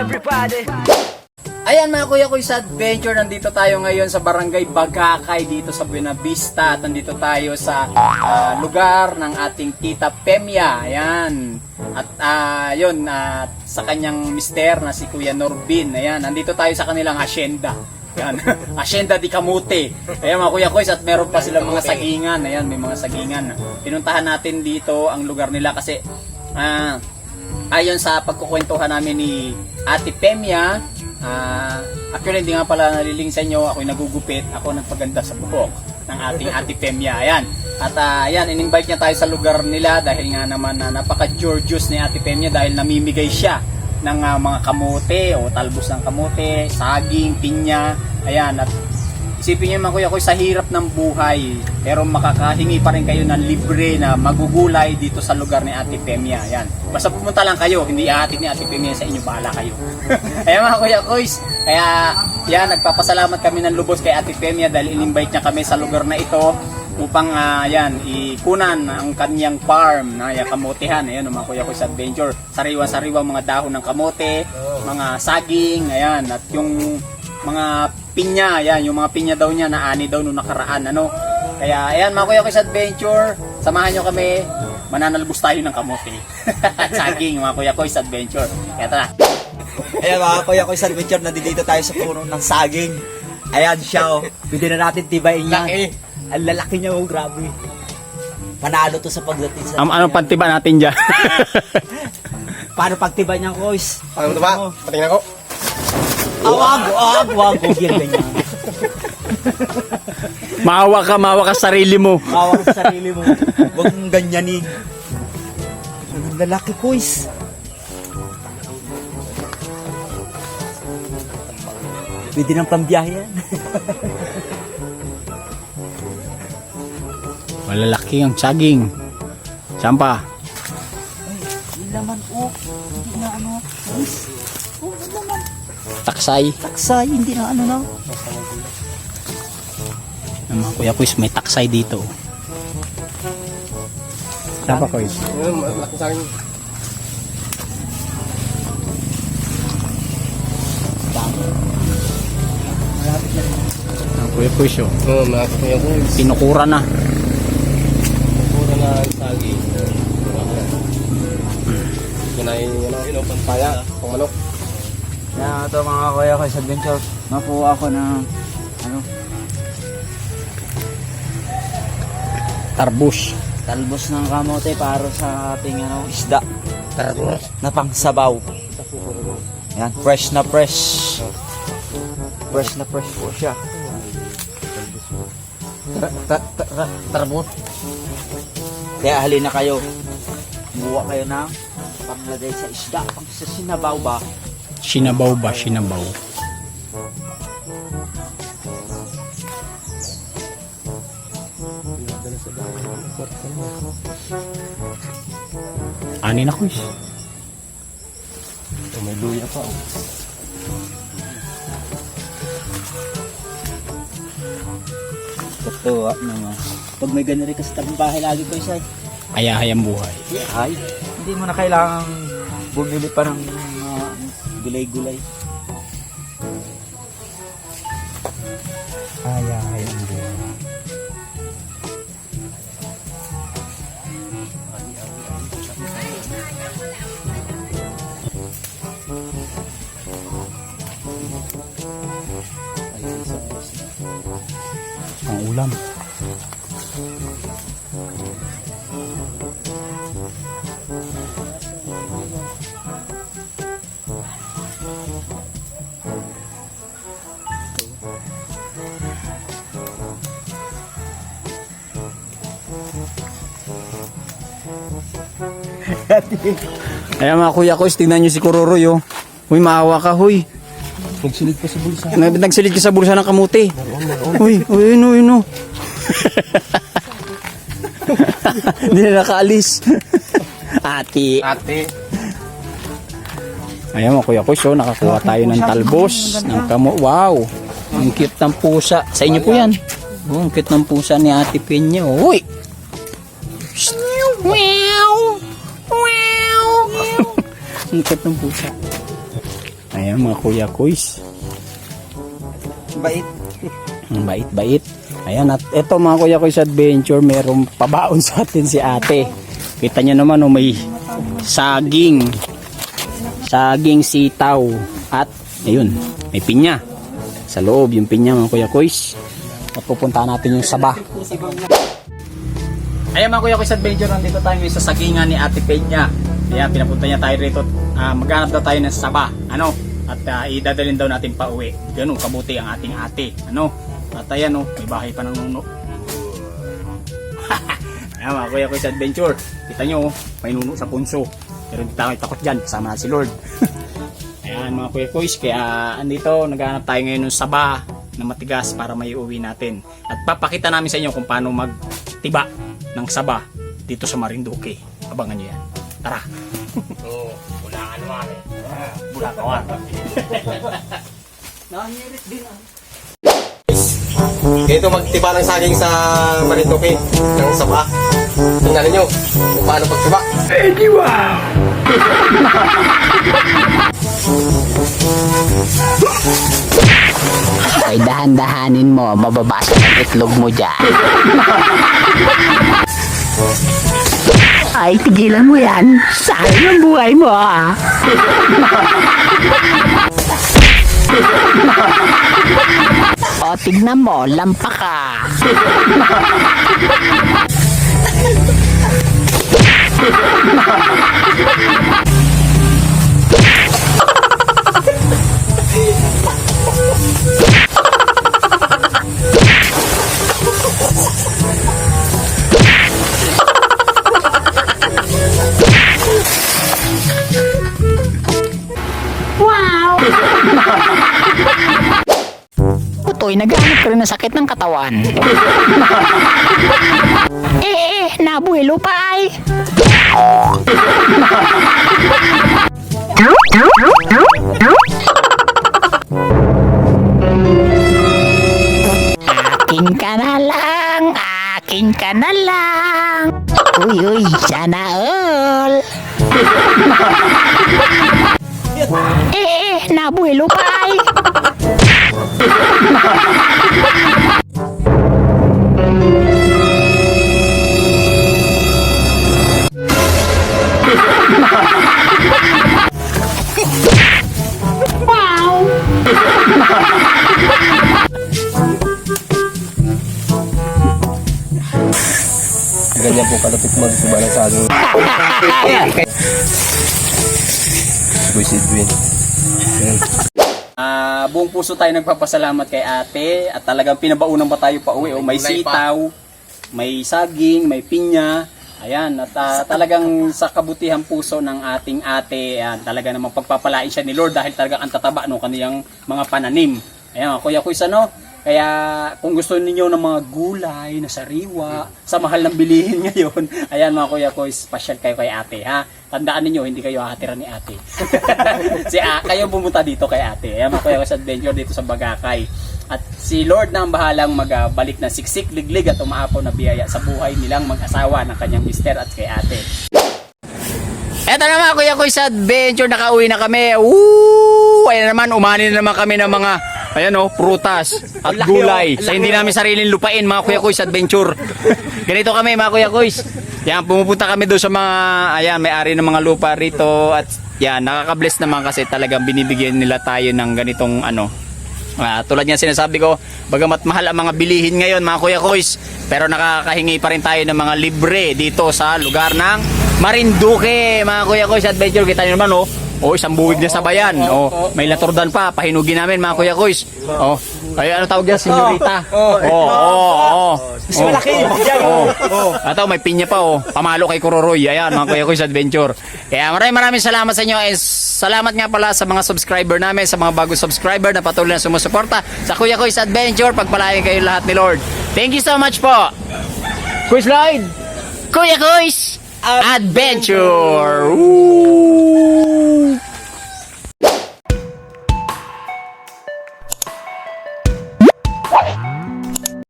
everybody. Ayan mga kuya kuya sa adventure, nandito tayo ngayon sa barangay Bagakay dito sa Buena Vista at nandito tayo sa ah, lugar ng ating tita Pemia. Ayan. At ah, yun, at sa kanyang mister na si Kuya Norbin. Ayan, nandito tayo sa kanilang hacienda. Ayan, hacienda di Camote. Ayan mga kuya kuya at meron pa silang mga sagingan. Ayan, may mga sagingan. Pinuntahan natin dito ang lugar nila kasi ah, ayon sa pagkukwentuhan namin ni Ate Pemia, ah, actually hindi nga pala naliling sa inyo, ako'y nagugupit, ako nagpaganda sa buhok ng ating Ate Pemia. Ayan. At ah, ayan, in-invite niya tayo sa lugar nila dahil nga naman na napaka-gorgeous ni Ate Pemia dahil namimigay siya ng ah, mga kamote o talbos ng kamote, saging, pinya. Ayan, at Isipin niyo mga kuya ko sa hirap ng buhay pero makakahingi pa rin kayo ng libre na magugulay dito sa lugar ni Ate Pemia. Yan. Basta pumunta lang kayo, hindi atin ni Ate Pemia sa inyo, bahala kayo. Ayan mga kuya koys. Kaya yan, nagpapasalamat kami ng lubos kay Ate Pemia dahil in-invite niya kami sa lugar na ito upang ah, yan, ikunan ang kanyang farm na yan, kamotehan. Ayan, mga kuya ko sa adventure. Sariwa-sariwa mga dahon ng kamote, mga saging, ayan, at yung mga pinya, ayan, yung mga pinya daw niya na ani daw nung nakaraan, ano. Kaya, ayan, mga kuya ko sa adventure, samahan nyo kami, mananalbos tayo ng kamote. At saging, mga kuya ko sa adventure. Kaya tara. Ayan mga kuya ko sa adventure, nandito tayo sa puno ng saging. Ayan siya oh. Pwede na natin tibayin yan. Laki. Ang lalaki niya oh, grabe. Panalo to sa pagdating sa... anong pantiba natin dyan? Paano pagtibay niya, kois? Ano ba? Patingin ako. Awag, awag, awag. Yan ganyan. maawa ka, maawa ka sarili mo. Awag sa sarili mo. Huwag mong ganyanin. Ang lalaki, kois. Pwede ng pambiyahe yan. Malalaki ang saging. Sampa. Taksay. Taksay, hindi na ano na. Ang mga kuya kuis, may taksay dito. Sampa kuis. Ang kuya kuis yun. Oo, malaki ko yung boys. Pinukura na. Puro na sagi. Ito na yung ano, yun, pampaya, pang manok. Na ito mga kuya ko sa adventure. Nakuha ako ng ano, Tarbus. talbos ng kamote para sa ating ano, isda. Na pangsabaw. Yan, fresh na fresh. Fresh na fresh po siya. Tarbot. Kaya halina kayo. Buwa kayo ng panglagay sa isda. Pang sa sinabaw ba? Sinabaw ba? Sinabaw. Ani na kuis. Oh, may luya pa. Oh. Totoo naman. Pag may ganun rin kasi tabing bahay lagi ko isa. Ayahayang buhay. Ay, hindi mo na kailangang bumili pa ng gulay-gulay. Ayahayang buhay. Ang ulam. Ayan mga kuya ko, tingnan nyo si Kururoy oh. Uy, maawa ka, huy. Nagsilid pa sa bulsa. Nag nagsilid ka sa bulsa ng kamuti. Uy, uy, no, uy, no. Hindi na nakaalis. Ati. Ate. Ayan mga kuya ko, so nakakuha tayo ng talbos, ng kamo. Wow! Ang cute ng pusa. Sa inyo po yan. Oh, ang cute ng pusa ni Ate Peña. Uy! Wow! Wow! ang cute ng pusa. Ayan mga kuya kuys. Bait. Ang bait-bait. Ayan, at ito mga kuya kuys adventure, merong pabaon sa atin si ate. Kita nyo naman, oh, may saging. Saging sitaw. At, ayun, may pinya. Sa loob, yung pinya mga kuya kuys. At natin yung saba. Ayan mga kuya kuys adventure, nandito tayo sa sagingan ni ate Peña. Ayan, pinapunta niya tayo rito. Uh, maghanap daw tayo ng saba. Ano? At ah, idadalhin daw natin pa uwi. Ganun, kabuti ang ating ate. Ano? At ayan oh, may bahay pa ng nuno. Ayan mga kuya kuya adventure. Kita nyo, oh, may nuno sa punso. Pero hindi tayo takot dyan, kasama na si Lord. Ayan mga kuya kuys, kaya andito, naghahanap tayo ngayon ng saba na matigas para may uwi natin. At papakita namin sa inyo kung paano magtiba ng saba dito sa Marinduque. Abangan nyo yan. Tara! Oo, bulangan naman eh. Bulangan. Nangirit din ah. Ito magtiba ng saging sa Marinduque ng saba. Tingnan ninyo kung paano pagtiba. ay dahan-dahanin mo, mababasa ang itlog mo dyan. Ay, tigilan mo yan. Sayang ang buhay mo, ah. o, tignan mo, lampa ka. Ha ha ha ha! Utoy, naghanap ka rin ng sakit ng katawan. eh, eh, nabuhilo pa ay. Akin ka na lang, akin ka na lang. Uy, uy, sana all. eh, eh, nabuhilo pa ay. Ganyan po kalapit magtiba ng saging. Boy Sidwin. Ah, buong puso tayo nagpapasalamat kay ate at talagang pinabaunan pa tayo pa uwi. Oh, may sitaw, may saging, may pinya. Ayan, at ah, talagang sa kabutihan puso ng ating ate, ayan, talaga namang pagpapalain siya ni Lord dahil talagang ang tataba ng kaniyang mga pananim. Ayan, kuya kuya ano, kaya kung gusto ninyo ng mga gulay na sariwa, sa mahal ng bilihin ngayon, ayan mga kuya kuya, special kayo kay ate ha. Tandaan ninyo, hindi kayo hatira ni ate. si A, kayo pumunta dito kay ate. Ayan mga kuya kuya, adventure dito sa Bagakay. At si Lord na ang bahalang magbalik ng siksik, liglig at umaapaw na biyaya sa buhay nilang mag-asawa ng kanyang mister at kay ate. Eto naman kuya kuya sa adventure, nakauwi na kami. Woo! Ayan naman, umani na naman kami ng mga Ayan oh, prutas at gulay. Sa hindi namin sariling lupain, mga kuya kuys adventure. Ganito kami, mga kuya kuys. Yan, pumupunta kami doon sa mga, ayan, may-ari ng mga lupa rito. At yan, nakaka-bless naman kasi talagang binibigyan nila tayo ng ganitong ano, Ah, tulad nga sinasabi ko, bagamat mahal ang mga bilihin ngayon mga kuya kuys, pero nakakahingi pa rin tayo ng mga libre dito sa lugar ng Marinduque. Mga kuya kuys, adventure kita nyo naman oh. Oh, isang buwig na sabayan. Oh, may laturdan pa, pahinugin namin mga kuya kuys. Oh, ay ano tawag yan, senyorita? Oh, oh, oh. Mas malaki. Oh. Ato, may pinya pa oh. Pamalo kay Kuroroy. Ayan, mga kuya kuys, adventure. Kaya maraming maraming salamat sa inyo. And salamat nga pala sa mga subscriber namin, sa mga bagong subscriber na patuloy na sumusuporta sa Kuya Kuys Adventure. Pagpalain kayo lahat ni Lord. Thank you so much po. Kuys Lloyd! Kuya Kuys Adventure! Woo!